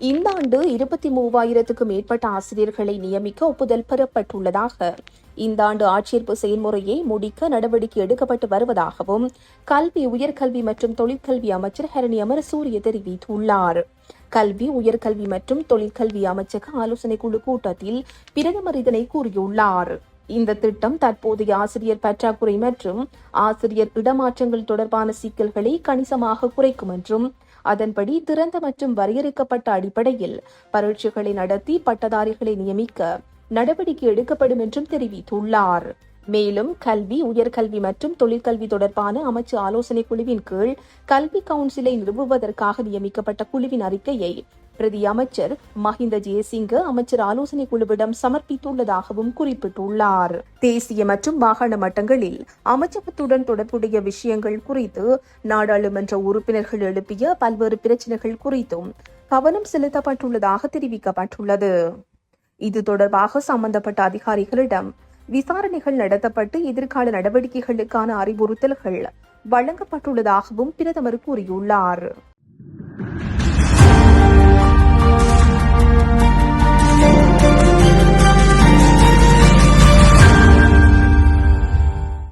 இந்த ஆண்டு இருபத்தி மூவாயிரத்துக்கும் மேற்பட்ட ஆசிரியர்களை நியமிக்க ஒப்புதல் பெறப்பட்டுள்ளதாக இந்த ஆண்டு ஆட்சேர்ப்பு செயல்முறையை முடிக்க நடவடிக்கை எடுக்கப்பட்டு வருவதாகவும் கல்வி உயர்கல்வி மற்றும் தொழிற்கல்வி அமைச்சர் ஹரணி அமரசூரிய தெரிவித்துள்ளார். கல்வி உயர்கல்வி மற்றும் தொழிற்கல்வி அமைச்சக ஆலோசனை குழு கூட்டத்தில் பிரதமர் இதனை கூறியுள்ளார். இந்த திட்டம் தற்போதைய ஆசிரியர் பற்றாக்குறை மற்றும் ஆசிரியர் இடமாற்றங்கள் தொடர்பான சிக்கல்களை கணிசமாக குறைக்கும் என்றும் அதன்படி திறந்த மற்றும் வரையறுக்கப்பட்ட அடிப்படையில் பரீட்சைகளை நடத்தி பட்டதாரிகளை நியமிக்க நடவடிக்கை எடுக்கப்படும் என்றும் தெரிவித்துள்ளார். மேலும் கல்வி உயர்கல்வி மற்றும் தொழிற்கல்வி தொடர்பான அமைச்சு ஆலோசனை குழுவின் கீழ் கல்வி கவுன்சிலை நிறுவுவதற்காக நியமிக்கப்பட்ட குழுவின் அறிக்கையை பிரதி அமைச்சர் மஹிந்த ஜெயசிங்க அமைச்சர் ஆலோசனை குழுவிடம் சமர்ப்பித்துள்ளதாகவும் குறிப்பிட்டுள்ளார். தேசிய மற்றும் வாகன மட்டங்களில் அமைச்சகத்துடன் தொடர்புடைய விஷயங்கள் குறித்து நாடாளுமன்ற உறுப்பினர்கள் எழுப்பிய பல்வேறு பிரச்சினைகள் குறித்தும் கவனம் செலுத்தப்பட்டுள்ளதாக தெரிவிக்கப்பட்டுள்ளது. இது தொடர்பாக சம்பந்தப்பட்ட அதிகாரிகளிடம் விசாரணைகள் நடத்தப்பட்டு எதிர்கால நடவடிக்கைகளுக்கான அறிவுறுத்தல்கள் வழங்கப்பட்டுள்ளதாகவும் பிரதமர் கூறியுள்ளார்.